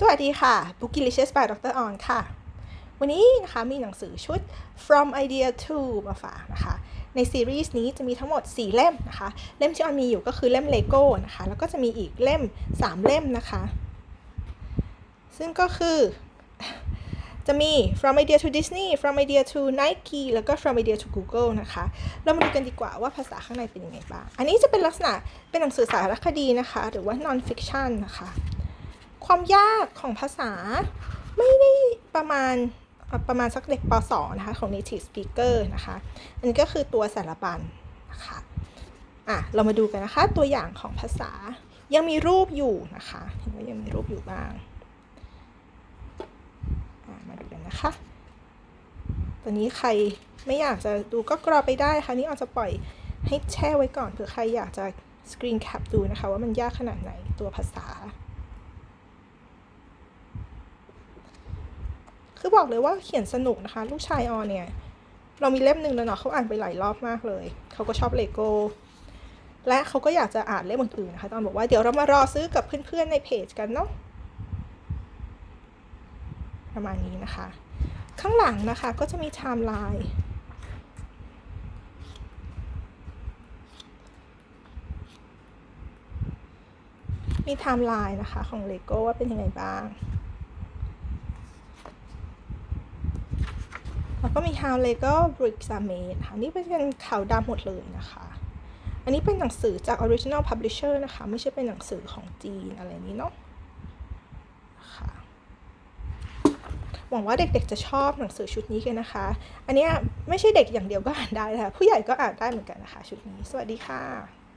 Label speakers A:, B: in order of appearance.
A: สวัสดีค่ะ Bookylicious by Dr. On ค่ะ วันนี้นะคะมีหนังสือชุด From Idea to มาฝากนะคะ ในซีรีส์นี้จะมีทั้งหมด 4 เล่มนะคะ เล่มที่ออนมีอยู่ก็คือเล่ม Lego นะคะ แล้วก็จะมีอีกเล่ม 3 เล่มนะคะ ซึ่งก็คือจะมี From Idea to Disney From Idea to Nike แล้วก็ From Idea to Google นะคะ เรามาดูกันดีกว่าว่าภาษาข้างในเป็นยังไงบ้าง อันนี้จะเป็นลักษณะเป็นหนังสือสารคดีนะคะ หรือว่า non fiction นะคะ ความยากของภาษาไม่ได้ประมาณประมาณสักเด็กป .2 นะคะ ของ native speaker นะคะ อันนี้ก็คือตัวสารบัญนะคะอะเรามาดูกันนะคะตัวอย่างของภาษายังมีรูปอยู่นะคะเห็นว่ายังมีรูปอยู่บ้างมาดูกันนะคะ ตอนนี้ใครไม่อยากจะดูก็กรอไปได้ค่ะนี่อาจจะปล่อยให้แช่ไว้ก่อนเผื่อใครอยากจะสกรีนแคปดูนะคะว่ามันยากขนาดไหนตัวภาษา คือบอกเลยว่าเขียนสนุกนะคะ ลูกชายออนเนี่ย เรามีเล่มหนึ่งแล้วเนาะเขาอ่านไปหลายรอบมากเลย เขาก็ชอบเลโก้และเขาก็อยากจะอ่านเล่มอื่นๆนะคะ ตอนบอกว่าเดี๋ยวเรามารอซื้อกับเพื่อนๆในเพจกันเนาะประมาณนี้นะคะ ข้างหลังนะคะก็จะมีไทม์ไลน์มีไทม์ไลน์นะคะของเลโก้ว่าเป็นยังไงบ้าง แล้วก็มี How Lego Bricks Are Made ค่ะนี่เป็นขาวดำหมดเลยนะคะ อันนี้เป็นหนังสือจาก Original Publisher นะคะ ไม่ใช่เป็นหนังสือของจีนอะไรนี้เนาะค่ะหวังว่าเด็กๆจะชอบหนังสือชุดนี้กันนะคะ อันนี้ไม่ใช่เด็กอย่างเดียวก็อ่านได้ค่ะ ผู้ใหญ่ก็อ่านได้เหมือนกันนะคะ ชุดนี้ สวัสดีค่ะ